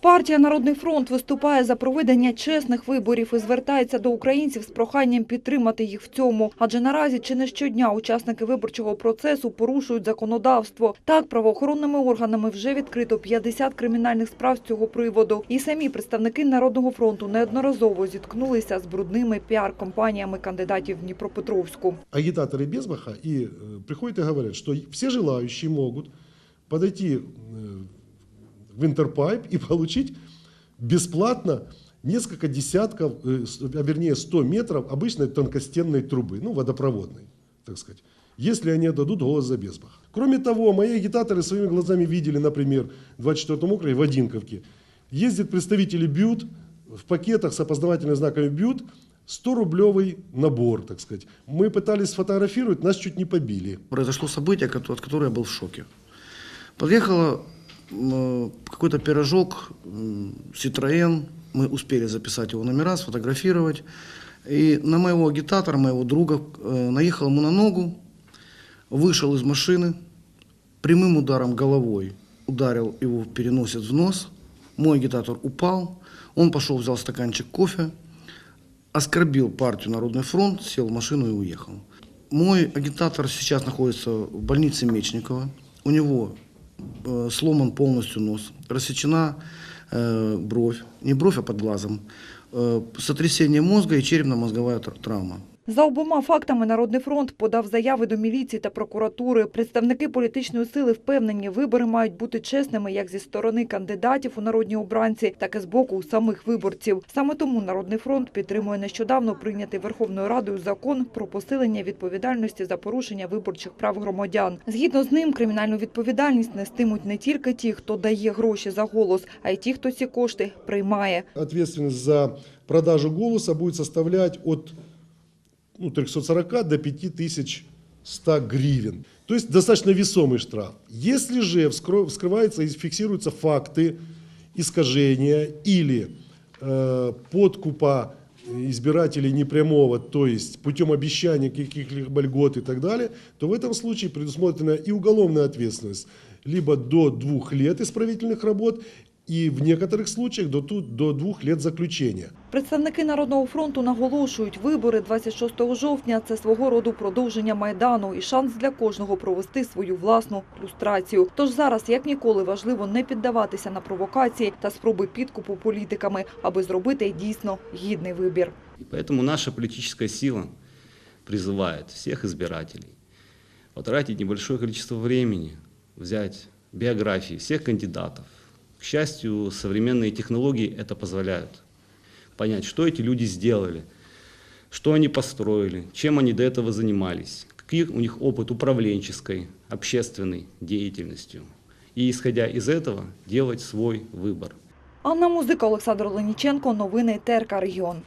Партія Народний фронт виступає за проведення чесних виборів і звертається до українців з проханням підтримати їх в цьому. Адже наразі чи не щодня учасники виборчого процесу порушують законодавство. Так, правоохоронними органами вже відкрито 50 кримінальних справ з цього приводу. І самі представники Народного фронту неодноразово зіткнулися з брудними піар-компаніями кандидатів в Дніпропетровську. агитаторы Безбаха и э, приходят и говорят, что все желающие могут подойти э, в Интерпайп и получить бесплатно несколько десятков, э, а вернее 100 метров обычной тонкостенной трубы, ну водопроводной, так сказать, если они отдадут голос за Безбаха. Кроме того, мои агитаторы своими глазами видели, например, в 24 округе в Одинковке, ездят представители БЮТ в пакетах с опознавательными знаками БЮТ 100-рублевый набор, так сказать. Мы пытались сфотографировать, нас чуть не побили. произошло событие, от которого я был в шоке. Подъехала какой-то пирожок м, Citroën, мы успели записать его номера, сфотографировать. И на моего агитатора, моего друга, э, наехал ему на ногу, вышел из машины, прямым ударом головой ударил его в переносец в нос. Мой агитатор упал, он пошел, взял стаканчик кофе, оскорбил партию Народный фронт, сел в машину и уехал. Мой агитатор сейчас находится в больнице Мечникова. У него сломан полностью нос, рассечена э, бровь, не бровь, а под глазом, э, сотрясение мозга и черепно-мозговая травма. За обома фактами Народний фронт подав заяви до міліції та прокуратури. Представники політичної сили впевнені, вибори мають бути чесними як зі сторони кандидатів у народні обранці, так і з боку самих виборців. Саме тому Народний фронт підтримує нещодавно прийнятий Верховною Радою закон про посилення відповідальності за порушення виборчих прав громадян. Згідно з ним, кримінальну відповідальність нестимуть не тільки ті, хто дає гроші за голос, а й ті, хто ці кошти приймає. Ответственность за продажу голоса будет составлять от ну, 340 до 5100 гривен. То есть достаточно весомый штраф. Если же вскрываются и фиксируются факты искажения или э, подкупа избирателей непрямого, то есть путем обещания каких-либо льгот и так далее, то в этом случае предусмотрена и уголовная ответственность либо до двух лет исправительных работ, и в некоторых случаях до, тут, до двух лет заключения. Представники Народного фронту наголошують, вибори 26 жовтня – це свого роду продовження Майдану і шанс для кожного провести свою власну люстрацію. Тож зараз, як ніколи, важливо не піддаватися на провокації та спроби підкупу політиками, аби зробити дійсно гідний вибір. И поэтому наша политическая сила призывает всех избирателей потратить небольшое количество времени, взять биографии всех кандидатов. К счастью, современные технологии это позволяют. Понять, что эти люди сделали, что они построили, чем они до этого занимались, какие у них опыт управленческой, общественной деятельностью. И исходя из этого делать свой выбор. Анна Музика, Олександр Леніченко. Новини ТРК Регіон.